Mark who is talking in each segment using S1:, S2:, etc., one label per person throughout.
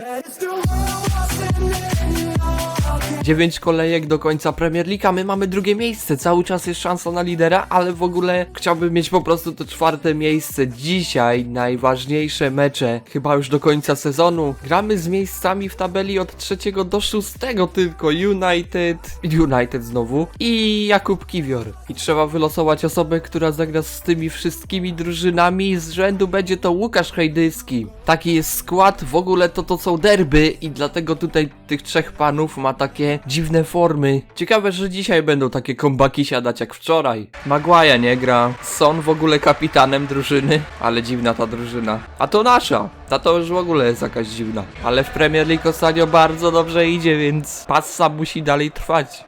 S1: That is the world Dziewięć kolejek do końca Premier League, a my mamy drugie miejsce. Cały czas jest szansa na lidera, ale w ogóle chciałbym mieć po prostu to czwarte miejsce. Dzisiaj najważniejsze mecze, chyba już do końca sezonu. Gramy z miejscami w tabeli od trzeciego do szóstego tylko. United, United znowu i Jakub Kiwior. I trzeba wylosować osobę, która zagra z tymi wszystkimi drużynami. Z rzędu będzie to Łukasz Hejdyski. Taki jest skład, w ogóle to to są derby i dlatego tutaj tych trzech panów ma takie dziwne formy. Ciekawe, że dzisiaj będą takie kombaki siadać jak wczoraj. Maguire nie gra. Son w ogóle kapitanem drużyny, ale dziwna ta drużyna. A to nasza. Ta to już w ogóle jest jakaś dziwna. Ale w Premier League ostatnio bardzo dobrze idzie, więc passa musi dalej trwać.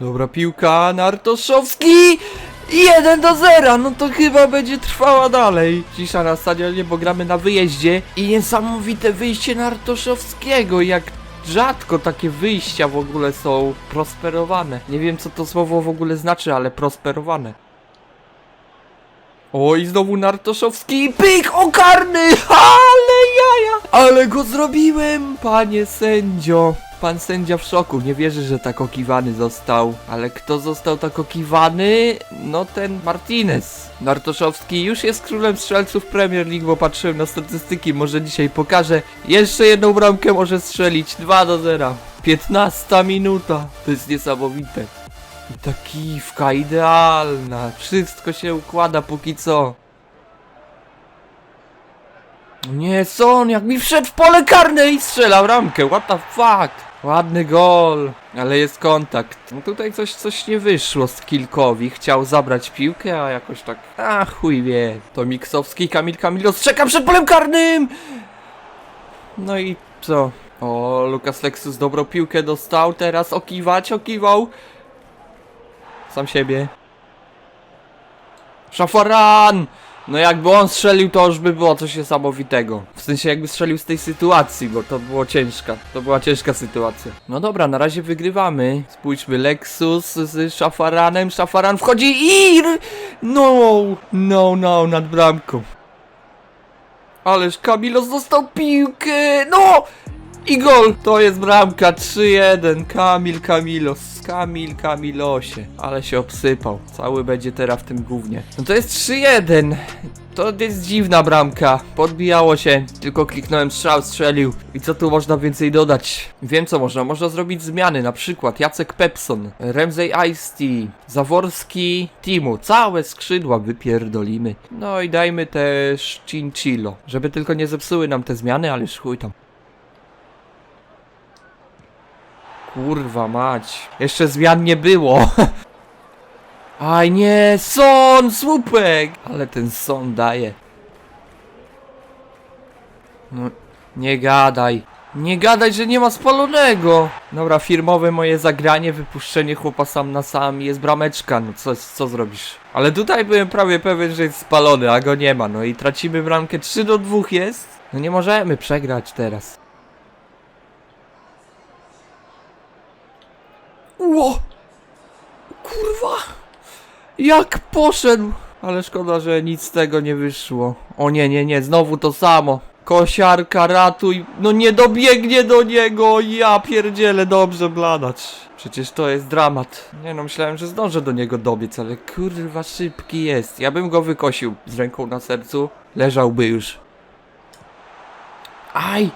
S1: Dobra piłka, Nartoszowski! 1 do 0, no to chyba będzie trwała dalej. Cisza na stadionie, bo gramy na wyjeździe i niesamowite wyjście Nartoszowskiego, jak rzadko takie wyjścia w ogóle są prosperowane. Nie wiem co to słowo w ogóle znaczy, ale prosperowane. Oj, znowu Nartoszowski i pyk, o karny, ale jaja, ale go zrobiłem, panie sędzio. Pan sędzia w szoku, nie wierzy, że tak okiwany został. Ale kto został tak okiwany? No ten Martinez. Nartoszowski już jest królem strzelców Premier League, bo patrzyłem na statystyki, może dzisiaj pokażę. Jeszcze jedną bramkę może strzelić, 2 do 0. 15 minuta, to jest niesamowite. I ta kiwka idealna, wszystko się układa póki co. Nie, Son, jak mi wszedł w pole karne i strzelał ramkę, what the fuck? Ładny gol, ale jest kontakt. No tutaj coś, coś nie wyszło z Kilkowi, chciał zabrać piłkę, a jakoś tak, a chuj wie. To Miksowski, Kamil Kamilos, czeka przed polem karnym! No i co? O, Lukas Lexus dobrą piłkę dostał, teraz okiwać, okiwał. Sam siebie. Szafaran! No jakby on strzelił, to już by było coś niesamowitego. W sensie jakby strzelił z tej sytuacji, bo to było ciężka. To była ciężka sytuacja. No dobra, na razie wygrywamy. Spójrzmy, Lexus z Szafaranem. Szafaran wchodzi i... No, no, no, nad bramką. Ależ Kamilos dostał piłkę! No! I gol! To jest bramka 3-1. Kamil Kamilos. Kamil Kamilosie. Ale się obsypał. Cały będzie teraz w tym głównie. No to jest 3-1. To jest dziwna bramka. Podbijało się. Tylko kliknąłem strzał, strzelił. I co tu można więcej dodać? Wiem co można. Można zrobić zmiany. Na przykład Jacek Pepson, Ramsey Ice-T, Zaworski, Timu. Całe skrzydła wypierdolimy. No i dajmy też Chinchillo. Żeby tylko nie zepsuły nam te zmiany, ale chuj tam. Kurwa mać. Jeszcze zmian nie było. Aj nie, Son, słupek! Ale ten Son daje. No, nie gadaj. Nie gadaj, że nie ma spalonego! Dobra, firmowe moje zagranie, wypuszczenie chłopa sam na sam jest brameczka, no co, co zrobisz? Ale tutaj byłem prawie pewien, że jest spalony, a go nie ma, no i tracimy bramkę 3 do 2 jest? No nie możemy przegrać teraz. Ło! Kurwa! Jak poszedł! Ale szkoda, że nic z tego nie wyszło. O nie, nie, nie, znowu to samo. Kosiarka, ratuj! No nie dobiegnie do niego! Ja pierdzielę, dobrze bladacz. Przecież to jest dramat. Nie no, myślałem, że zdążę do niego dobiec, ale kurwa szybki jest. Ja bym go wykosił z ręką na sercu. Leżałby już. Aj!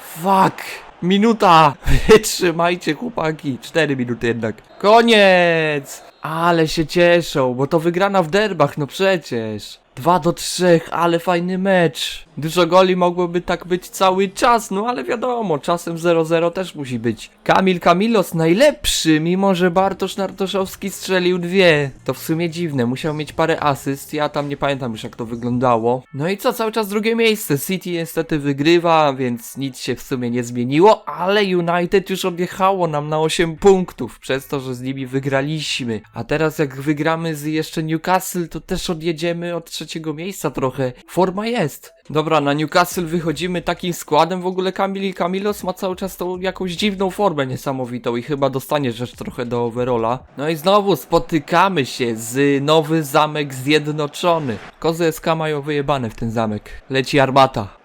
S1: Fuck! Minuta! Wytrzymajcie chłopaki! Cztery minuty jednak. Koniec! Ale się cieszą, bo to wygrana w derbach, no przecież. 2 do 3, ale fajny mecz. Dużo goli mogłoby tak być cały czas, no ale wiadomo, czasem 0-0 też musi być. Kamil Kamilos najlepszy, mimo że Bartosz Nartoszowski strzelił dwie. To w sumie dziwne, musiał mieć parę asyst, ja tam nie pamiętam już jak to wyglądało. No i co, cały czas drugie miejsce. City niestety wygrywa, więc nic się w sumie nie zmieniło, ale United już odjechało nam na 8 punktów, przez to, że z nimi wygraliśmy. A teraz jak wygramy z jeszcze Newcastle, to też odjedziemy od trzeciego miejsca trochę. Forma jest. Dobra, na Newcastle wychodzimy takim składem. W ogóle Kamil Kamilos ma cały czas tą jakąś dziwną formę niesamowitą i chyba dostanie rzecz trochę do overalla. No i znowu spotykamy się z Nowy Zamek Zjednoczony. Kozy SK mają wyjebane w ten zamek. Leci armata.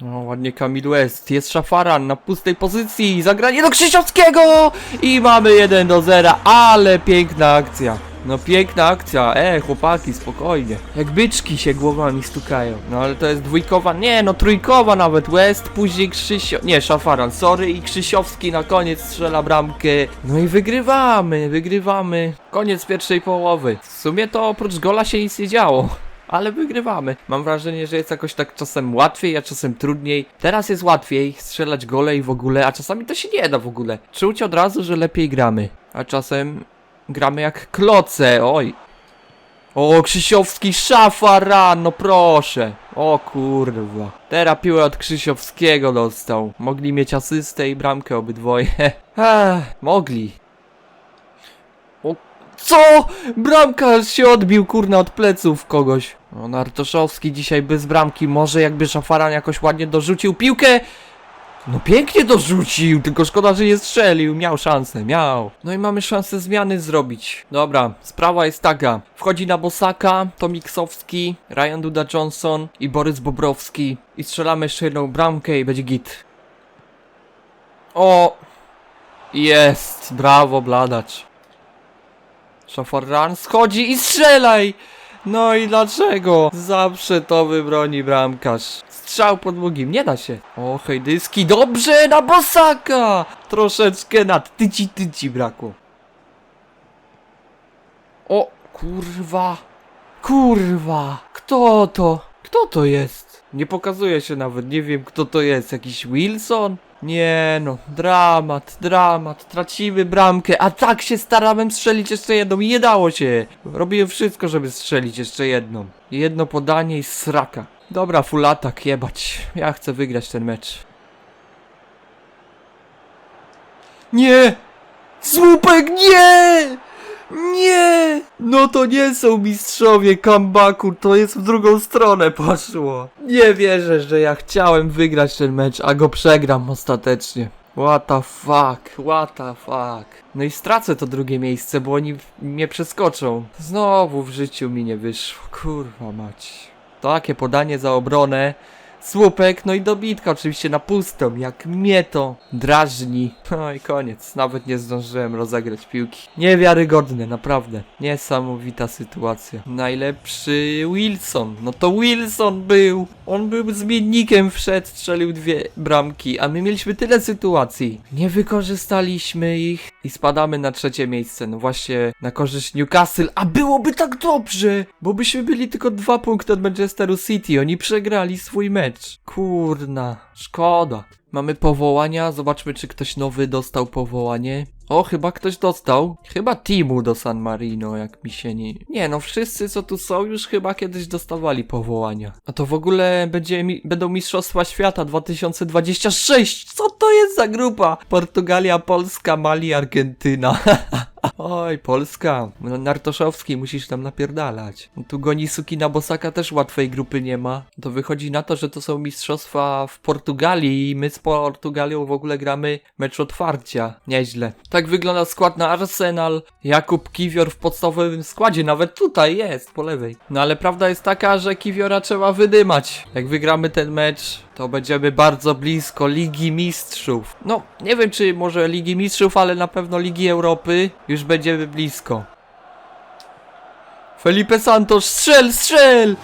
S1: No ładnie Kamil West, jest Szafaran na pustej pozycji, zagranie do Krzysiowskiego i mamy 1 do 0, ale piękna akcja. No piękna akcja, e chłopaki, spokojnie. Jak byczki się głowami stukają. No ale to jest dwójkowa, nie no trójkowa nawet, West, później Krzysio... Nie, Szafaran, sorry i Krzysiowski na koniec strzela bramkę. No i wygrywamy, wygrywamy. Koniec pierwszej połowy. W sumie to oprócz gola się nic nie działo. Ale wygrywamy. Mam wrażenie, że jest jakoś tak czasem łatwiej, a czasem trudniej. Teraz jest łatwiej strzelać gole i w ogóle, a czasami to się nie da w ogóle. Czuć od razu, że lepiej gramy. A czasem gramy jak kloce, oj. O, Krzysiowski szafa rano, proszę. O kurwa. Teraz piłę od Krzysiowskiego dostał. Mogli mieć asystę i bramkę obydwoje. Ech, mogli. O, co? Bramkarz się odbił, kurna, od pleców kogoś. O, Nartoszowski dzisiaj bez bramki. Może jakby Szafaran jakoś ładnie dorzucił piłkę. No pięknie dorzucił, tylko szkoda, że nie strzelił. Miał szansę, miał. No i mamy szansę zmiany zrobić. Dobra, sprawa jest taka. Wchodzi na Bosaka, Tomiksowski, Ryan Duda Johnson i Borys Bobrowski. I strzelamy jeszcze jedną bramkę i będzie git. O! Jest! Brawo, bladacz. Szafarran schodzi i strzelaj! No i dlaczego? Zawsze to wybroni bramkarz. Strzał po długim, nie da się. O, hejdyski, dobrze, na bosaka! Troszeczkę nad tyci tyci brakło. O, kurwa. Kurwa. Kto to? Kto to jest? Nie pokazuje się nawet, nie wiem kto to jest. Jakiś Wilson? Nie no, dramat, dramat, tracimy bramkę, a tak się starałem strzelić jeszcze jedną i nie dało się. Robiłem wszystko, żeby strzelić jeszcze jedną. Jedno podanie i sraka. Dobra, full atak, jebać. Ja chcę wygrać ten mecz. Nie! Słupek, nie! Nie! No to nie są mistrzowie comebacku, to jest w drugą stronę poszło. Nie wierzę, że ja chciałem wygrać ten mecz, a go przegram ostatecznie. What the fuck, what the fuck. No i stracę to drugie miejsce, bo oni mnie przeskoczą. Znowu w życiu mi nie wyszło, kurwa mać. Takie podanie za obronę. Słupek, no i dobitka oczywiście na pustą, jak mnie to drażni. No i koniec, nawet nie zdążyłem rozegrać piłki. Niewiarygodne, naprawdę. Niesamowita sytuacja. Najlepszy Wilson, no to Wilson był. On był zmiennikiem, wszedł, strzelił dwie bramki, a my mieliśmy tyle sytuacji. Nie wykorzystaliśmy ich i spadamy na trzecie miejsce. No właśnie na korzyść Newcastle, a byłoby tak dobrze, bo byśmy byli tylko dwa punkty od Manchesteru City. Oni przegrali swój mecz. Kurna, szkoda. Mamy powołania, zobaczmy czy ktoś nowy dostał powołanie. O, chyba ktoś dostał. Chyba Timu do San Marino, jak mi się nie... Nie, no wszyscy co tu są już chyba kiedyś dostawali powołania. A to w ogóle będzie, mi... będą Mistrzostwa Świata 2026. Co to jest za grupa? Portugalia, Polska, Mali, Argentyna. Oj, Polska. No, Nartoszowski, musisz tam napierdalać. No, tu goni Sukina Bosaka też łatwej grupy nie ma. To wychodzi na to, że to są mistrzostwa w Portugalii i my z Portugalią w ogóle gramy mecz otwarcia. Nieźle. Tak wygląda skład na Arsenal. Jakub Kiwior w podstawowym składzie, nawet tutaj jest, po lewej. No ale prawda jest taka, że Kiwiora trzeba wydymać. Jak wygramy ten mecz, to będziemy bardzo blisko Ligi Mistrzów. No, nie wiem czy może Ligi Mistrzów, ale na pewno Ligi Europy już będziemy blisko. Felipe Santos, strzel, strzel!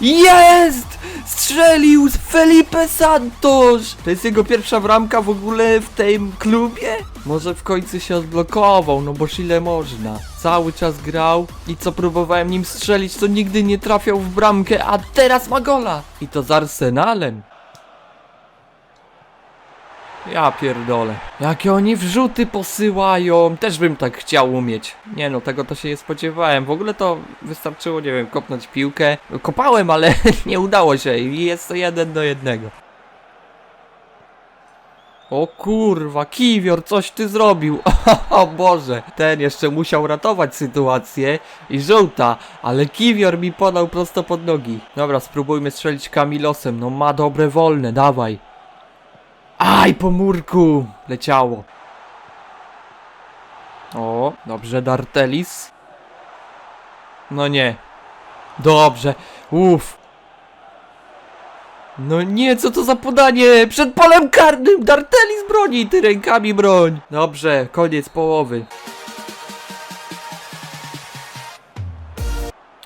S1: Jest! Strzelił Felipe Santos! To jest jego pierwsza bramka w ogóle w tym klubie? Może w końcu się odblokował, no bo ile można. Cały czas grał i co próbowałem nim strzelić, to nigdy nie trafiał w bramkę, a teraz ma gola! I to z Arsenalem. Ja pierdolę. Jakie oni wrzuty posyłają. Też bym tak chciał umieć. Nie no, tego to się nie spodziewałem. W ogóle to wystarczyło, nie wiem, kopnąć piłkę. Kopałem, ale nie udało się i jest to jeden do jednego. O kurwa, Kiwior, coś ty zrobił. O Boże, ten jeszcze musiał ratować sytuację i żółta, ale Kiwior mi podał prosto pod nogi. Dobra, spróbujmy strzelić Kamilosem. No ma dobre wolne, dawaj. Aj, po murku! Leciało. O, dobrze, Dartelis. No nie. Dobrze, uff. No nie, co to za podanie? Przed polem karnym! Dartelis broni, ty rękami broń! Dobrze, koniec połowy.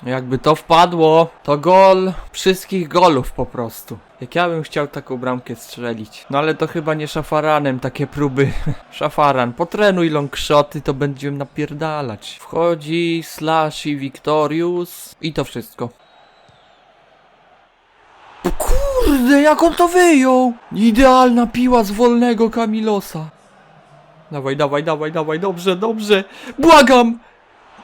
S1: Jakby to wpadło, to gol wszystkich golów po prostu. Jak ja bym chciał taką bramkę strzelić. No ale to chyba nie szafaranem takie próby. Szafaran, potrenuj longshoty, to będziemy napierdalać. Wchodzi Slash i Victorious i to wszystko. Kurde, jak on to wyjął! Idealna piła z wolnego Kamilosa. Dawaj, dawaj, dawaj, dawaj, dobrze, dobrze. Błagam!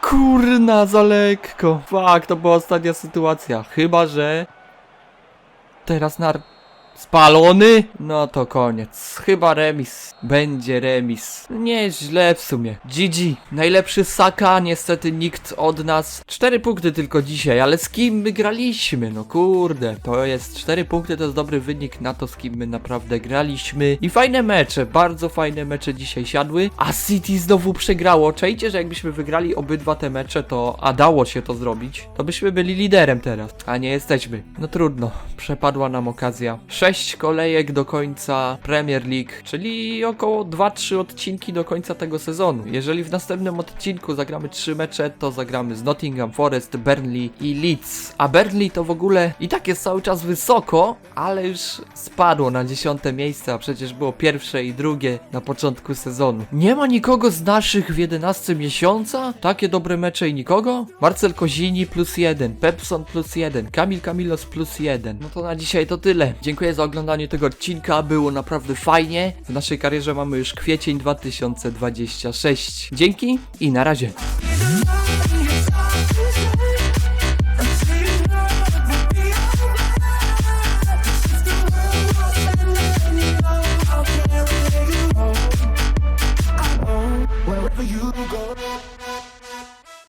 S1: Kurna, za lekko. Fak, to była ostatnia sytuacja. Chyba, że... Teraz nar... Spalony? No to koniec. Chyba remis. Będzie remis. Nieźle w sumie. GG. Najlepszy Saka, niestety nikt od nas. Cztery punkty tylko dzisiaj, ale z kim my graliśmy? No kurde, to jest cztery punkty, to jest dobry wynik na to, z kim my naprawdę graliśmy. I fajne mecze, bardzo fajne mecze dzisiaj siadły. A City znowu przegrało. Czajcie, że jakbyśmy wygrali obydwa te mecze, to a dało się to zrobić, to byśmy byli liderem teraz. A nie jesteśmy. No trudno, przepadła nam okazja. Sześć kolejek do końca Premier League, czyli około 2-3 odcinki do końca tego sezonu. Jeżeli w następnym odcinku zagramy trzy mecze, to zagramy z Nottingham Forest, Burnley i Leeds. A Burnley to w ogóle i tak jest cały czas wysoko, ale już spadło na dziesiąte miejsce, a przecież było pierwsze i drugie na początku sezonu. Nie ma nikogo z naszych w 11 miesiąca? Takie dobre mecze i nikogo? Marcel Kozini plus jeden, Pepson plus jeden, Kamil Kamilos plus jeden. No to na dzisiaj to tyle. Dziękuję za oglądanie tego odcinka, było naprawdę fajnie. W naszej karierze mamy już kwiecień 2026. Dzięki i na razie.